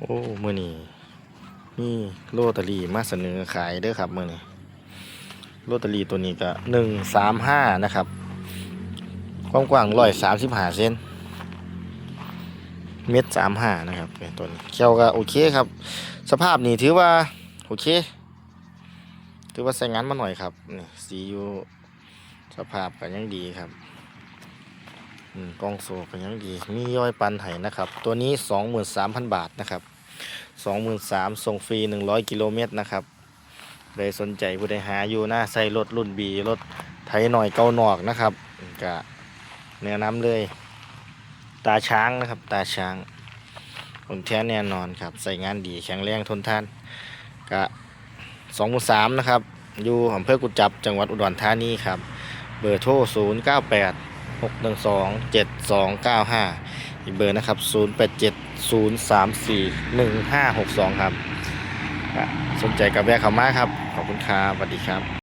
โอ้มื่อนี้มีโรตารีมาเสนอขายเด้อครับมื่อนี้โรตารีตัวนี้ก็หนึ่งสามห้านะครับ ความกว้างร้อยสามสิบห้าเซนเมตรสามห้านะครับตัวนี้เขียวก็โอเคครับ สภาพนี่ถือว่าโอเค ถือว่าใส่งานมาหน่อยครับนี่สีอยู่สภาพก็ยังดีครับ กองโซ่ก็ยังดี มีย่อยปันไห้นะครับ ตัวนี้ 23,000 บาทนะครับ 23,000ส่งฟรี 100 กิโลเมตรนะครับใครสนใจผู้ใดหาอยู่หน้าใส่รถรุ่นบีรถไถหน่อยเกาหนอกนะครับก็แนะนำเลย ตาช้างนะครับ ตาช้างผมแท้แน่นอนครับ ใส่งานดีแข็งแรงทนทานก็23,000นะครับ อยู่อำเภอกุจับจังหวัดอุดรธานีครับ เบอร์โทร 098หก หนึ่งสองเจ็ดสองเก้าห้าอีกเบอร์นะครับศูนย์แปดเจ็ดศูนย์สามสี่หนึ่งห้าหกสองครับ สนใจกับแวะเขามาครับ ขอบคุณครับสวัสดีครับ